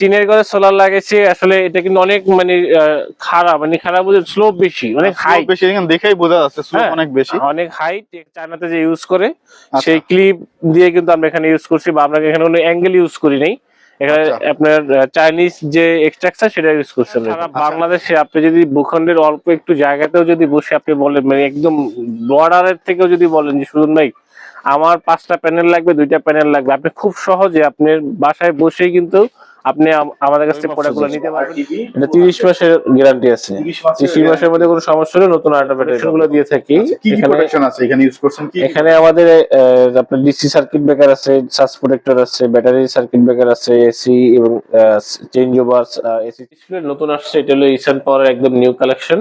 টিনের ঘরে সোলার লাগাইছে আসলে এটা কিন্তু অনেক মানে আহ, খারাপ মানে খারাপ বলতে স্লোপ বেশি অনেক হাই বেশি এখানে দেখেই বোঝা যাচ্ছে স্লোপ হ্যাঁ, অনেক বেশি অনেক হাইট চায়নাতে যে ইউজ করে আচ্ছা। সেই ক্লিপ দিয়ে কিন্তু আমরা এখানে ইউজ করছি বা আমরা এখানে কোনো অ্যাঙ্গেল ইউজ করি নাই এখানে আচ্ছা। আপনার চাইনিজ যে এক্সট্রাকচার সেটা ইউজ করছি আমরা সারা আচ্ছা। বাংলাদেশে আপনি যদি ভূখণ্ডের অল্প একটু জায়গাতেও যদি বসে আপনি বলেন মানে একদম বর্ডারের থেকেও যদি বলেন যে সুজন ভাই আমার পাঁচটা প্যানেল লাগবে দুইটা প্যানেল লাগবে আপনি খুব সহজে আপনার বাসায় বসেই কিন্তু আপনি আমাদের কাছ থেকে প্রোডাক্টগুলো নিতে পারবেন। এটা তিরিশ মাসের গ্যারান্টি আছে। তিরিশ মাসের মধ্যে কোনো সমস্যা হলে নতুন আরেকটা প্রোটেকশনগুলো দিয়ে থাকি। আচ্ছা, কি কি এখানে প্রোটেকশন আছে? এখানে ইউজ করছেন কি এখানে আমাদের আহ, আপনার ডিসি সার্কিট ব্রেকার আছে সাস প্রোটেক্টর আছে ব্যাটারি সার্কিট ব্রেকার আছে এসি এবং চেঞ্জ ওভার এসি ডিসপ্লে নতুন আসছে এটা হলো ইসান পাওয়ার একদম new collection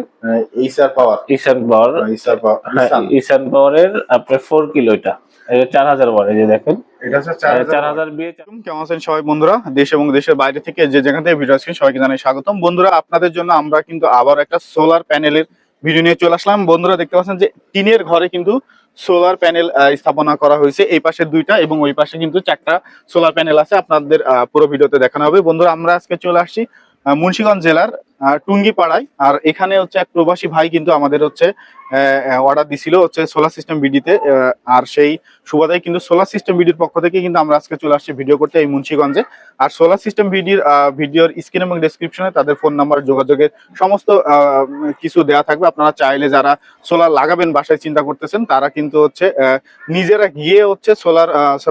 HR power Isan power HR power হ্যাঁ ইসান পাওয়ারের আপনার ফোর কিলো এটা। এটা চার হাজার ওয়াট এই যে দেখেন। এটা কেমন আছেন সবাই বন্ধুরা? দেশ এবং দেশের বাইরে থেকে যে যেখান থেকে ভিডিও আসছেন সবাইকে জানাই স্বাগতম। বন্ধুরা আপনাদের জন্য আমরা কিন্তু আবার একটা সোলার প্যানেলের ভিডিও নিয়ে চলে আসলাম। বন্ধুরা দেখতে পাচ্ছেন যে টিনের ঘরে কিন্তু সোলার প্যানেল স্থাপনা করা হয়েছে। এই পাশে দুইটা এবং ওই পাশে কিন্তু চারটা সোলার প্যানেল আছে। আপনাদের আহ, পুরো ভিডিওতে দেখানো হবে। বন্ধুরা আমরা আজকে চলে আসছি আহ, মুন্সিগঞ্জ জেলার আহ, টুঙ্গিপাড়ায়। আর এখানে হচ্ছে এক প্রবাসী ভাই কিন্তু আমাদের হচ্ছে অর্ডার দিছিল হচ্ছে সোলার সিস্টেম বিডিতে আর সেই সুবাদায় কিন্তু সোলার সিস্টেম ভিডিওর পক্ষ থেকে কিন্তু আমরা আজকে চলে আসছি ভিডিও করতে এই মুন্সিগঞ্জে। আর সোলার সিস্টেম ভিডিওর ভিডিওর স্ক্রিন এবং ডেসক্রিপশনে তাদের ফোন নাম্বার যোগাযোগের সমস্ত কিছু দেয়া থাকবে। আপনারা চাইলে যারা সোলার লাগাবেন বাসায় চিন্তা করতেছেন তারা কিন্তু হচ্ছে নিজেরা গিয়ে হচ্ছে সোলার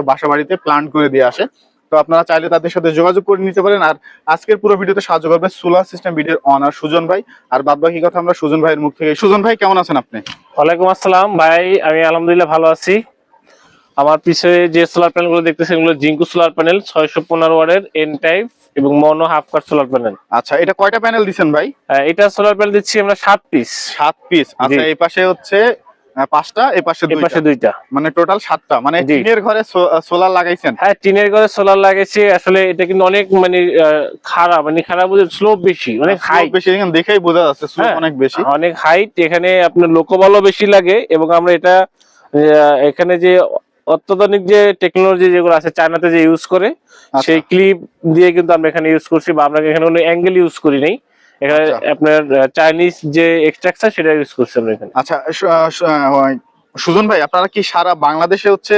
বাসা বাড়িতে প্ল্যান করে দিয়ে আসে। তো আপনারা চাইলে তাদের সাথে যোগাযোগ করে নিতে পারেন। আর আজকের পুরো ভিডিওতে সাহায্য করবে সোলার সিস্টেম ভিডিওর অনার সুজন ভাই। আর বাদ বাকি কথা আমরা সুজন ভাইয়ের মুখ থেকে সুজন ভাই কেমন আছেন আপনি? ওয়ালাইকুম আসসালাম ভাই আমি আলহামদুলিল্লাহ ভালো আছি। আমার পিছনে যে সোলার প্যানেলগুলো দেখতেছেন এগুলো জিঙ্কু সোলার প্যানেল ছয়শো পনেরো ওয়ার্ডের এন টাইপ এবং mono half cut solar panel আচ্ছা এটা কয়টা প্যানেল দিচ্ছেন ভাই? এটা সোলার প্যানেল দিচ্ছি আমরা সাত পিস সাত পিস আচ্ছা এই পাশে হচ্ছে পাঁচটা এই পাশে এই পাশে দুইটা। মানে টোটাল সাতটা। মানে টিনের ঘরে সোলার লাগাইছেন? হ্যাঁ টিনের ঘরে সোলার লাগাইছে। আসলে এটা কিন্তু অনেক মানে খারাপ মানে খারাপ বলতে স্লোপ বেশি অনেক হাই বেশি এখানে দেখেই বোঝা যাচ্ছে স্লোপ হ্যাঁ। অনেক বেশি। অনেক হাইট এখানে আপনার লোকবলও বেশি লাগে এবং আমরা এটা এখানে যে অত্যাধুনিক যে টেকনোলজি যেগুলো আছে চায়নাতে যে ইউজ করে আচ্ছা। সেই ক্লিপ দিয়ে কিন্তু আমরা এখানে ইউজ করছি বা আমরা এখানে কোনো অ্যাঙ্গেল ইউজ করি নাই। এখানে আচ্ছা। আপনার চাইনিজ যে এক্সট্রাকচার সেটা ইউজ করছি আমরা এখানে। আচ্ছা ওই, সুজন ভাই আপনারা কি সারা বাংলাদেশে হচ্ছে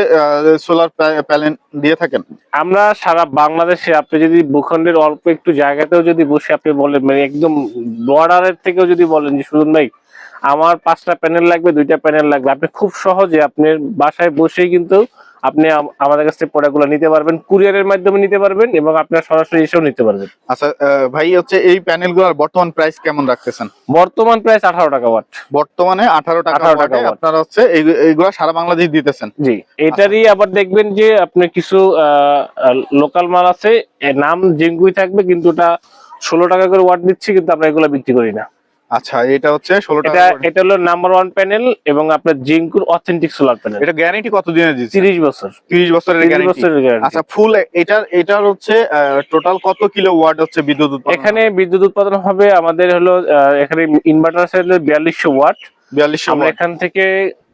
সোলার প্যানেল দিয়ে থাকেন? আমরা সারা বাংলাদেশে আপনি যদি ভূখণ্ডের অল্প একটু জায়গাতেও যদি বসে আপনি বলেন মানে একদম বর্ডারের থেকেও যদি বলেন যে সুজন ভাই আমার পাঁচটা প্যানেল লাগবে দুইটা প্যানেল লাগবে। আপনি খুব সহজে আপনার বাসায় বসেই কিন্তু আপনি আমাদের কাছ থেকে প্রোডাক্টগুলো নিতে পারবেন কুরিয়ারের মাধ্যমে নিতে পারবেন এবং আপনার সরাসরি এসেও নিতে পারবেন। আচ্ছা ভাই হচ্ছে এই প্যানেলগুলোর বর্তমান প্রাইস কেমন রাখতেছেন? বর্তমান প্রাইস আঠারো টাকা ওয়াট বর্তমানে আঠারো টাকা 18 টাকা এ আপনারা হচ্ছে এই- এইগুলা সারা বাংলাদেশ দিতেছেন। জি এটারই আবার দেখবেন যে আপনি কিছু লোকাল মাল আছে নাম জিঙ্গুই থাকবে কিন্তু ওটা ষোলো টাকা করে ওয়াট দিচ্ছি কিন্তু আমরা এগুলো বিক্রি করি না। আচ্ছা এটা হচ্ছে ষোলো এটা টাকা এটা হলো নাম্বার ওয়ান প্যানেল এবং আপনার জিঙ্কুর অথেন্টিক সোলার প্যানেল এটা গ্যারান্টি কত দিনের দিচ্ছে? তিরিশ বছর। তিরিশ বছরের তিরিশ গ্যারান্টি আচ্ছা ফুল এটার এটার হচ্ছে টোটাল কত কিলো ওয়াট হচ্ছে বিদ্যুৎ উৎপাদন? এখানে বিদ্যুৎ উৎপাদন হবে আমাদের হলো এখানে ইনভার্টার আছে হলো বিয়াল্লিশশো ওয়াট বিয়াল্লিশশো আমরা এখান থেকে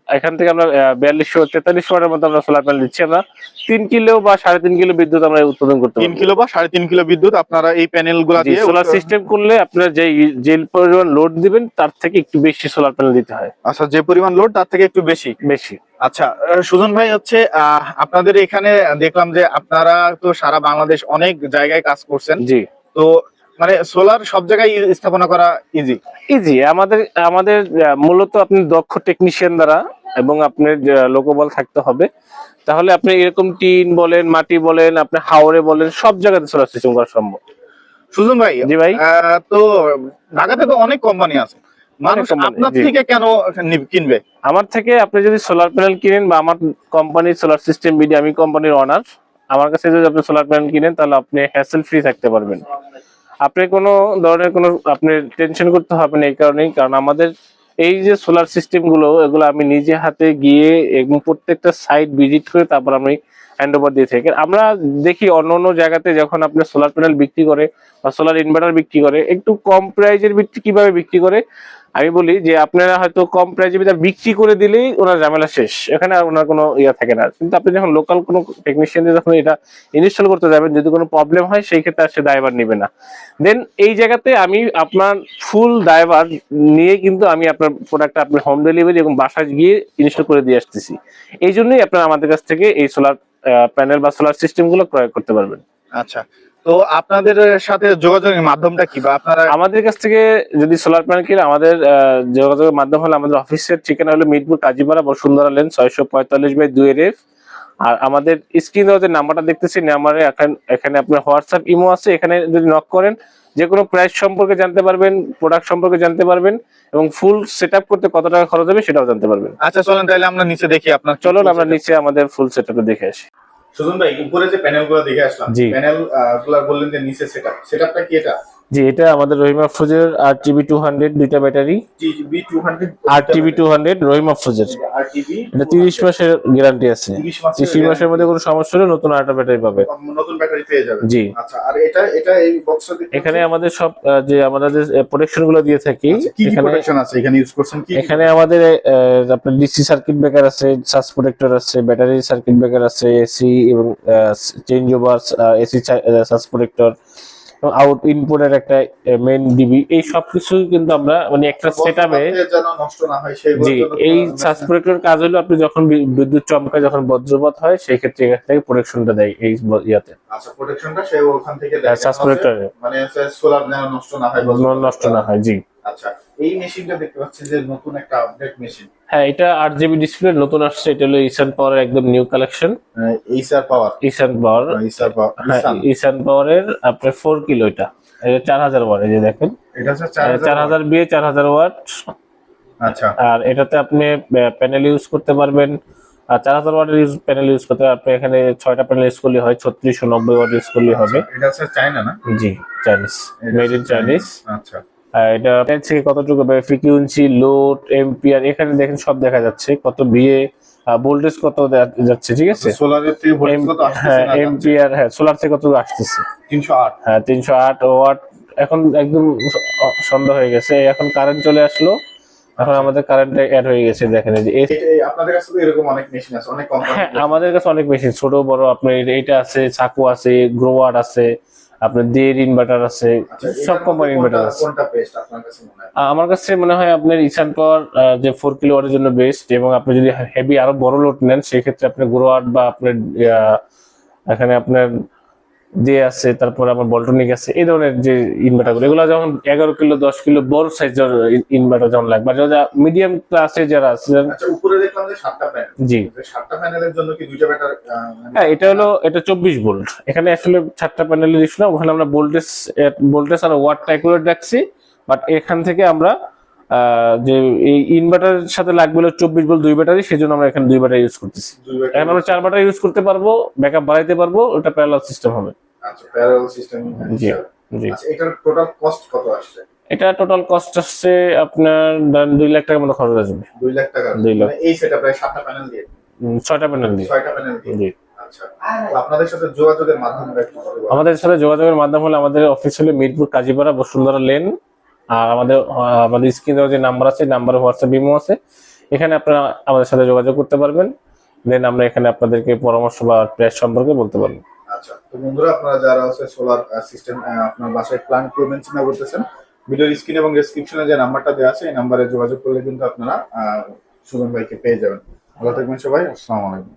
এখান থেকে আমরা বিয়াল্লিশশো তেতাল্লিশ ওয়াটের মতো আমরা সোলার প্যানেল দিচ্ছি আমরা। তিন কিলো বা সাড়ে তিন কিলো বিদ্যুৎ আমরা উৎপাদন করতে তিন কিলো বা সাড়ে তিন কিলো বিদ্যুৎ আপনারা এই প্যানেলগুলা দিয়ে সোলার সিস্টেম করলে আপনার যে যে পরিমাণ লোড দিবেন তার থেকে একটু বেশি সোলার প্যানেল দিতে হয়। আচ্ছা যে পরিমাণ লোড তার থেকে একটু বেশি? বেশি। আচ্ছা সুজন ভাই হচ্ছে আহ, আপনাদের এখানে দেখলাম যে আপনারা তো সারা বাংলাদেশ অনেক জায়গায় কাজ করছেন। জি। তো মানে সোলার সব জায়গায় স্থাপনা করা ইজি ইজি আমাদের আমাদের মূলত আপনি দক্ষ টেকনিশিয়ান দ্বারা এবং আপনার লোকবল থাকতে হবে। তাহলে আপনি এরকম টিন বলেন মাটি বলেন আপনি হাওড়ে বলেন সব জায়গাতে সোলার সিস্টেম করা সম্ভব। সুজন ভাই জি ভাই। তো ঢাকাতে তো অনেক কোম্পানি আছে। মানুষ আপনার থেকে কেন কিনবে? আমার থেকে আপনি যদি সোলার প্যানেল কিনেন বা আমার কোম্পানির সোলার সিস্টেম বিডি আমি কোম্পানির অনার আমার কাছে যদি আপনি সোলার প্যানেল কিনেন তাহলে আপনি হ্যাসেল ফ্রি থাকতে পারবেন। আপনি কোনো ধরনের কোনো, আপনি টেনশন করতে হবে না এই কারণেই, কারণ আমাদের এই যে সোলার সিস্টেমগুলো এগুলো আমি নিজে হাতে গিয়ে এবং প্রত্যেকটা সাইট ভিজিট করে তারপর আমি হ্যান্ড ওভার দিয়ে থাকি। আমরা দেখি অন্য অন্য জায়গাতে যখন আপনি সোলার প্যানেল বিক্রি করে বা সোলার ইনভার্টার বিক্রি করে, একটু কম প্রাইজের ভিত্তি কীভাবে বিক্রি করে আমি বলি যে আপনারা হয়তো কম প্রাইজে বিক্রি করে দিলেই ওনার ঝামেলা শেষ। এখানে আর ওনার কোনো ইয়া থাকে না। কিন্তু আপনি যখন লোকাল কোনো টেকনিশিয়ান দিয়ে যখন এটা ইনস্টল করতে যাবেন, যদি কোনো প্রবলেম হয়, সেই ক্ষেত্রে আর সে দায়ভার নেবে না। দেন এই জায়গাতে আমি আপনার ফুল দায়ভার নিয়ে কিন্তু আমি আপনার প্রোডাক্টটা আপনার হোম ডেলিভারি এবং বাসায় গিয়ে ইনস্টল করে দিয়ে আসতেছি। এই জন্যই আপনারা আমাদের কাছ থেকে এই সোলার প্যানেল বা সোলার সিস্টেমগুলো ক্রয় করতে পারবেন। আচ্ছা। তো আপনাদের সাথে যোগাযোগের মাধ্যমটা কি বা আপনারা আমাদের কাছ থেকে যদি সোলার প্যানেল কিনে আমাদের যোগাযোগের মাধ্যম হলো আমাদের অফিসের ঠিকানা হলো মিরপুর কাজীপাড়া বসুন্ধরা লেন ছয়শো পঁয়তাল্লিশ বাই দুই এর আর আমাদের স্ক্রিনে যে নাম্বারটা দেখতেছি নাম্বারে এখন এখানে আপনার হোয়াটসঅ্যাপ ইমো আছে এখানে যদি নক করেন যে কোনো প্রাইস সম্পর্কে জানতে পারবেন প্রোডাক্ট সম্পর্কে জানতে পারবেন এবং ফুল সেট করতে কত টাকা খরচ হবে সেটাও জানতে পারবেন। আচ্ছা চলেন তাহলে আমরা নিচে দেখি আপনার চলুন আমরা নিচে আমাদের ফুল সেট দেখে আসি। সুজন ভাই উপরে যে প্যানেলগুলো দেখে আসলাম। প্যানেলগুলো বললেন যে নিচে সেটআপ সেটআপটা কি এটা জি এটা আমাদের রহিমা ফ্রুজের আর টিভি টু হান্ড্রেড দুইটা ব্যাটারি। জিবি 200 আর টিভি টু হান্ড্রেড রহিমা ফ্রুজের আর এটা তিরিশ মাসের গ্যারান্টি আছে। 30 মাসের তিরিশ মাসের মধ্যে কোনো সমস্যা হলে নতুন আরেকটা ব্যাটারি পাবে। নতুন ব্যাটারি পেয়ে যাবে। জি। আচ্ছা আর এটা এটা এই বক্সটা এখানে আমাদের সব যে আমাদের যে প্রোটেকশনগুলো দিয়ে থাকি আচ্ছা, এখানে প্রোটেকশন আছে? এখানে ইউজ করছেন কি এখানে আমাদের আপনার ডিসি সার্কিট ব্রেকার আছে সাস প্রোটেক্টর আছে ব্যাটারি সার্কিট ব্রেকার আছে এসি এবং চেঞ্জ ওভার এসি সাস প্রোটেক্টর আউট ইনপুটের একটা মেইন ডিবি এই সব কিছু কিন্তু আমরা মানে একটা সেটআপে যেন নষ্ট না হয় সেইগুলোর জি এই তোমার- প্রোটেক্টর কাজ হলো আপনি যখন বিদ্যুৎ চমকায় যখন বজ্রপাত হয় সেই ক্ষেত্রে এখান থেকে প্রোটেকশনটা দেয় এই ইয়াতে। আচ্ছা প্রোটেকশনটা সে ওখান থেকে দেয়। সাস কেন প্রোটেক্টরে মানে সোলার যেন নষ্ট না হয় নষ্ট না হয় জি। আচ্ছা এই মেশিনটা দেখতে পাচ্ছি যে নতুন একটা আপডেট মেশিন হ্যাঁ এটা আট জিবি ডিসপ্লে নতুন আসছে এটা হলো ইসান পাওয়ার একদম নিউ কালেকশন এইসার পাওয়ার ইসান পাওয়ার এইসার পাওয়ার ইসান পাওয়ারের আপনার ফোর কিলো এটা। এটা চার হাজার ওয়াট এই যে দেখেন। এটা চার হাজার বিয়ে চার হাজার ওয়াট আচ্ছা। আর এটাতে আপনি প্যানেল ইউজ করতে পারবেন। আর চার হাজার ওয়াটের ইউজ প্যানেল ইউজ করতে আপনি এখানে ছয়টা প্যানেল ইউজ করলে হয় ছত্রিশশো নব্বই ওয়াট ইউজ করলে হবে। এটা চায়না না? জি চাইনিজ মেড ইন চাইনিজ আচ্ছা। এটা থেকে কতটুকু ফ্রিকুয়েন্সি লোড এম্পিয়ার এখানে দেখেন সব দেখা যাচ্ছে। কত বিয়ে ভোল্টেজ কত যাচ্ছে ঠিক আছে? সোলারের থেকে হ্যাঁ এম্পিয়ার হ্যাঁ সোলার থেকে কত আসতেছে? 308 হ্যাঁ ওয়াট এখন একদম সন্ধ্যা হয়ে গেছে। এখন কারেন্ট চলে আসলো। এখন আমাদের কারেন্ট অ্যাড হয়ে গেছে দেখেন এই যে আপনাদের কাছে তো এরকম অনেক মেশিন আছে অনেক কোম্পানি হ্যাঁ আমাদের কাছে অনেক বেশি ছোট বড় আপনার এইটা আছে চাকু আছে গ্রোয়ার আছে। আপনার দের ইনভার্টার আছে সব কোম্পানির ইনভার্টার আছে। কোনটা বেস্ট আপনার কাছে মনে হয়? আমার কাছে মনে হয় আপনার ইসান পাওয়ার যে ফোর কিলো ওয়াটের জন্য বেস্ট এবং আপনি যদি হেভি আরও বড় লোড নেন সেক্ষেত্রে আপনি গ্রোয়ার বা আপনার এখানে আপনার দিয়ে আছে তারপর আমার বল্টনিক আছে এই ধরনের যে ইনভার্টারগুলো এগুলো যেমন এগারো কিলো দশ কিলো বড় সাইজের ইনভার্টার যেমন লাগবে। যারা মিডিয়াম ক্লাসে যারা আছে আচ্ছা উপরে দেখলাম যে সাতটা প্যানেল জি। সাতটা প্যানেলের জন্য কি দুইটা ব্যাটারি হ্যাঁ এটা হলো এটা চব্বিশ ভোল্ট এখানে আসলে সাতটা প্যানেলের ইস্যু না ওখানে আমরা ভোল্টেজ ভোল্টেজ আর ওয়াটটা অ্যাকুরেট রাখছি বাট এখান থেকে আমরা যে এই ইনভার্টারের সাথে লাগবে হলো চব্বিশ ভোল্ট দুই ব্যাটারি সেই জন্য আমরা এখানে দুই ব্যাটারি ইউজ করতেছি। এখন আমরা চার ব্যাটারি ইউজ করতে পারব ব্যাকআপ বাড়াইতে পারব ওটা প্যারালাল সিস্টেম হবে। আচ্ছা প্যারালাল সিস্টেম জি জি। আচ্ছা এটার টোটাল কস্ট কত আসছে? এটা টোটাল কস্ট আসছে আপনার দুই লাখ টাকার মতো খরচ আসবে দুই লাখ টাকা দুই লাখ। মানে এই সেটা প্রায় সাতটা প্যানেল দিয়ে? ছয়টা প্যানেল দিয়ে। ছয়টা প্যানেল দিয়ে? জি। আচ্ছা আপনাদের সাথে যোগাযোগের মাধ্যমে একটু কথা বলুন। আমাদের সাথে যোগাযোগের মাধ্যম হলো আমাদের অফিস হলো মিরপুর কাজীপাড়া বসুন্ধরা লেন আর আমাদের আমাদের স্ক্রিনে যে নাম্বার আছে নাম্বারে হোয়াটসঅ্যাপ ইমো আছে। এখানে আপনারা আমাদের সাথে যোগাযোগ করতে পারবেন। দেন আমরা এখানে আপনাদেরকে পরামর্শ বা প্রাইস সম্পর্কে বলতে পারব। আচ্ছা তো বন্ধুরা, আপনারা যারা আছে সোলার সিস্টেম আপনার বাসায় প্ল্যান করবেন চিন্তা করতেছেন ভিডিওর স্ক্রিন এবং ডেসক্রিপশনে যে নাম্বারটা দেওয়া আছে, এই নাম্বারে যোগাযোগ করলে কিন্তু আপনারা সুজন ভাইকে পেয়ে যাবেন। ভালো থাকবেন সবাই, আসসালামু আলাইকুম।